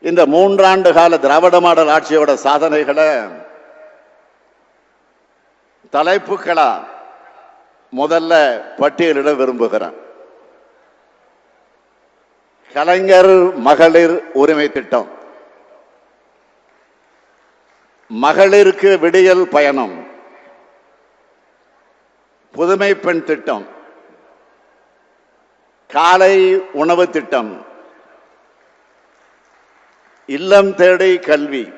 இந்த மூன்றாண்டு கால திராவிட மாடல் ஆட்சியோட சாதனைகளை தலைப்புகளா முதல்ல பட்டியலிட விரும்புகிறேன். கலைஞர் மகளிர் உரிமை திட்டம். மகளிருக்கு விடியல் பயணம். புதுமை பெண் திட்டம். காலை உணவு திட்டம். இல்லம் தேடி கல்வி.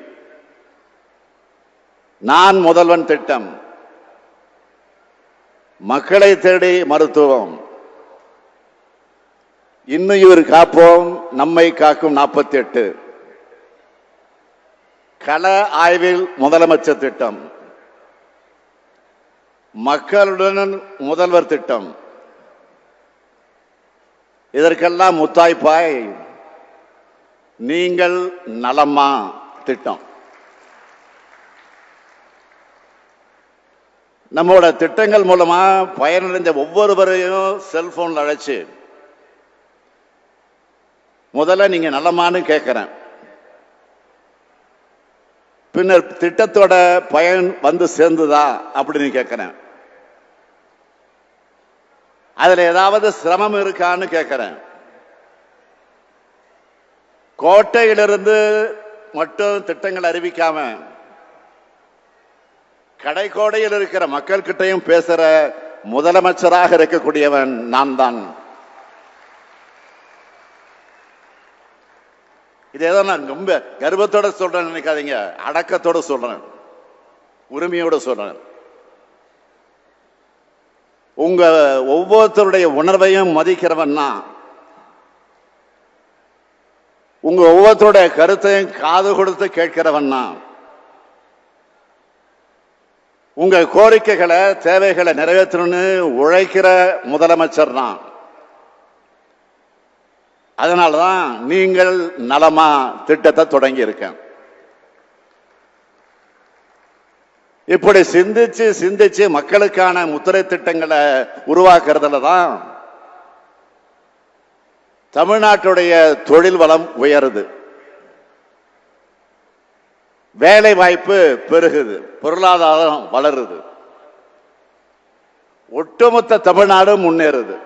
நான் முதல்வன் திட்டம். மக்களை தேடி மருத்துவம். இன்னும் இவர் காப்போம் நம்மை காக்கும் நாற்பத்தி எட்டு கள ஆய்வில் முதலமைச்சர் திட்டம். மக்களுடன் முதல்வர் திட்டம். இதற்கெல்லாம் முத்தாய்ப்பாய். நீங்கள் நலமா திட்டம். நம்மளோட திட்டங்கள் மூலமா பயனடைஞ்ச ஒவ்வொருவரையும் செல்போன்ல அழைச்சு முதல்ல நீங்க நலமான்னு கேட்கிறேன் பின்னர் திட்டத்தோட பயன் வந்து சேர்ந்துதா அப்படின்னு கேட்கிறேன் அதுல ஏதாவது சிரமம் இருக்கான்னு கேட்கிறேன் கோட்டையிலிருந்து மட்டும் திட்டங்கள் அறிவிக்காம கடைக்கோடையில் இருக்கிற மக்கள் கிட்டையும் பேசுற முதலமைச்சராக இருக்கக்கூடியவன் நான் தான். இதேதான் நான் ரொம்ப கர்வத்தோட சொல்றேன் நினைக்காதீங்க. அடக்கத்தோட சொல்றேன். உரிமையோட சொல்றேன். உங்க ஒவ்வொருத்தருடைய உணர்வையும் மதிக்கிறவன் தான் உங்க ஒவ்வொருத்தருடைய கருத்தையும் காது கொடுத்து கேட்கிறவன் நான். உங்க கோரிக்கைகளை தேவைகளை நிறைவேற்றணும்னு உழைக்கிற முதலமைச்சர் தான் அதனாலதான் நீங்கள் நலமா திட்டத்தை தொடங்கி இருக்கேன் இப்படி சிந்திச்சு சிந்திச்சு மக்களுக்கான முத்திரை திட்டங்களை உருவாக்குறதுல தான் தமிழ்நாட்டுடைய தொழில் வளம் உயருது. வேலை வாய்ப்பு பெருகுது. பொருளாதாரம் வளருது. ஒட்டுமொத்த தமிழ்நாடு முன்னேறுது.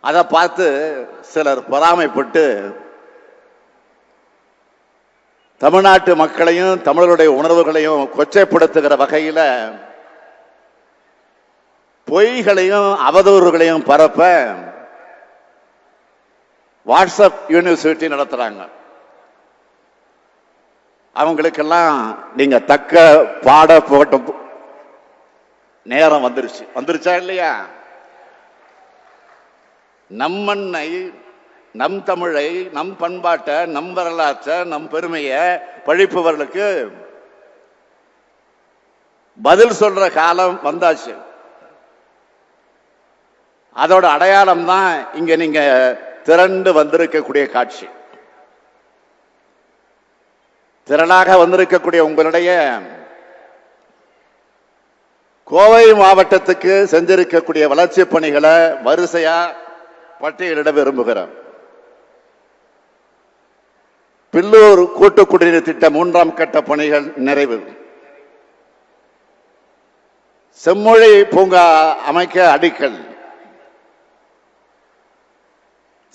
அதை பார்த்து சிலர் பொறாமைப்பட்டு தமிழ்நாட்டு மக்களையும் தமிழருடைய உணர்வுகளையும் கொச்சைப்படுத்துகிற வகையில பொய்களையும் அவதூறுகளையும் பரப்ப வாட்ஸ்அப் யூனிவர்சிட்டி நடத்துறாங்க. அவங்களுக்கெல்லாம் நீங்க தக்க பாட போட்ட நேரம் வந்துருச்சு. வந்துருச்சா இல்லையா? நம் மண்ணை நம் தமிழை நம் பண்பாட்டை நம் வரலாற்றை நம் பெருமையை பழிப்பவர்களுக்கு பதில் சொல்ற காலம் வந்தாச்சு. அதோட அடையாளம் தான் இங்க நீங்க திரண்டு வந்திருக்கக்கூடிய காட்சி. திரளாக வந்திருக்கக்கூடிய உங்களுடைய கோவை மாவட்டத்துக்கு செஞ்சிருக்கக்கூடிய வளர்ச்சி பணிகளை வரிசையா பட்டியலிட விரும்புகிறோம் பில்லூர் கூட்டு குடிநீர் திட்ட மூன்றாம் கட்ட பணிகள் நிறைவு. செம்மொழி பூங்கா அமைக்க அடிக்கல்.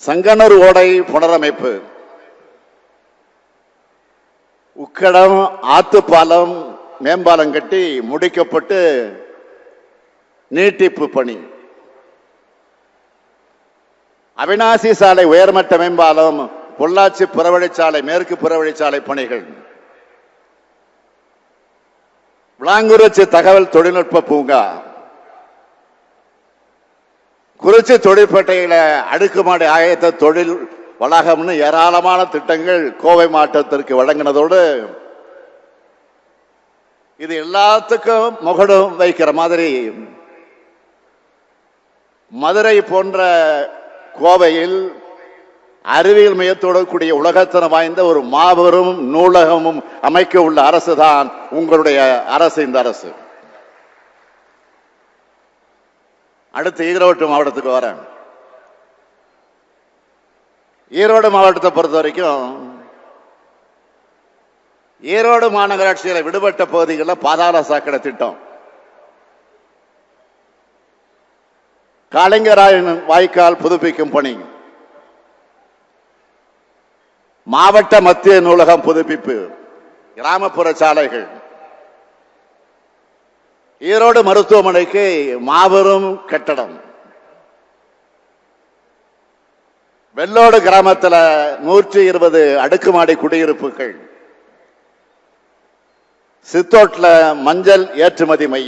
சங்கனூர் ஓடை புனரமைப்பு. உக்கடம் ஆத்துப்பாலம் மேம்பாலம் கட்டி முடிக்கப்பட்டு நீட்டிப்பு பணி. அவினாசி சாலை உயர்மட்ட மேம்பாலம் பொள்ளாச்சி புறவழிச்சாலை மேற்கு புறவழிச்சாலை பணிகள். விளாங்குறிச்சி தகவல் தொழில்நுட்ப பூங்கா. குறிச்சி தொழிற்பேட்டையில அடுக்குமாடி ஆயத்த தொழில் வளாகம்னு ஏராளமான திட்டங்கள் கோவை மாவட்டத்திற்கு வழங்கினதோடு இது எல்லாத்துக்கும் முகடும் வைக்கிற மாதிரி மதுரை போன்ற கோவையில் அறிவியல் மையத்தோடு கூடிய உலகத்தனம் வாய்ந்த ஒரு மாபெரும் நூலகமும் அமைக்க உள்ள அரசு தான் உங்களுடைய அரசு இந்த அரசு. அடுத்து ஈரோட்டு மாவட்டத்துக்கு வரேன். ஈரோடு மாவட்டத்தை பொறுத்த வரைக்கும் ஈரோடு மாநகராட்சியில் விடுபட்ட பகுதிகளில் பாதாள சாக்கடை திட்டம். கலைஞராயன் வாய்க்கால் புதுப்பிக்கும் பணி. மாவட்ட மத்திய நூலகம் புதுப்பிப்பு. கிராமப்புற சாலைகள். ஈரோடு மருத்துவமனைக்கு மாபெரும் கட்டடம். வெள்ளோடு கிராமத்துல நூற்றி இருபது அடுக்குமாடி குடியிருப்புகள். சித்தோட்ல மஞ்சள் ஏற்றுமதி மையம்.